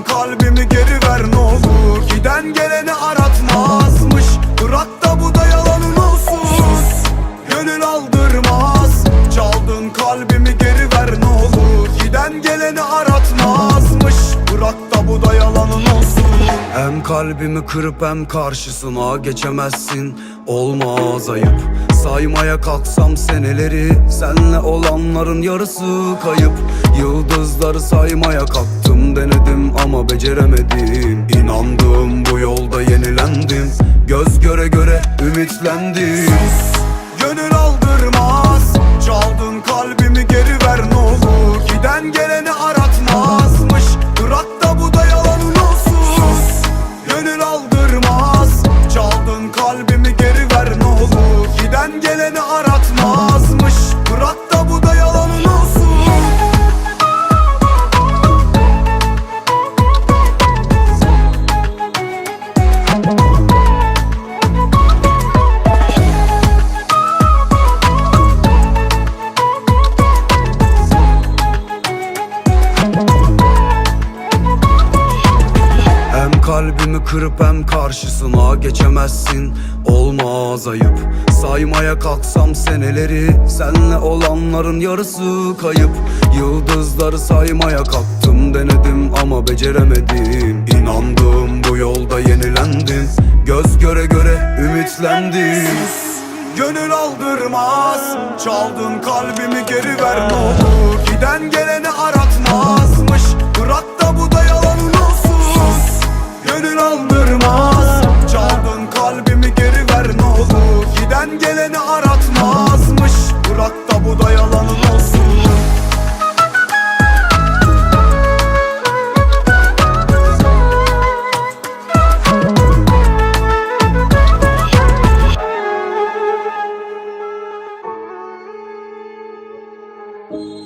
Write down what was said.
Sen kalbimi geri ver ne olur. Giden geleni aratmazmış Bırak da bu da yalanın olsun. Sus, gönül aldırmaz. Çaldın kalbimi geri ver ne olur. Giden geleni aratmazmış Bırak da bu da yalanın olsun. Hem kalbimi kırıp hem karşısına geçemezsin. Olmaz ayıp. Saymaya kalksam seneleri Senle olanların yarısı kayıp. Yıldızları saymaya kalktım beceremedim. İnandım bu yolda yenilendim. Göz göre göre ümitlendim. Gönül aldırmaz. Çaldın kalbimi geri ver ne olur. Giden geleni aratmazmış. Bırak da bu da yalanın olsun. Gönül aldırmaz. Çaldın kalbimi geri ver ne olur. Giden geleni aratmazmış kalbimi kırıp hem karşısına geçemezsin. Olmaz ayıp. Saymaya kalksam seneleri Senle olanların yarısı kayıp. Yıldızları saymaya kalktım denedim ama beceremedim. İnandım bu yolda yenilendim. Göz göre göre ümitlendim. Gönül aldırmaz. Çaldın kalbimi geri ver. Ne olur oh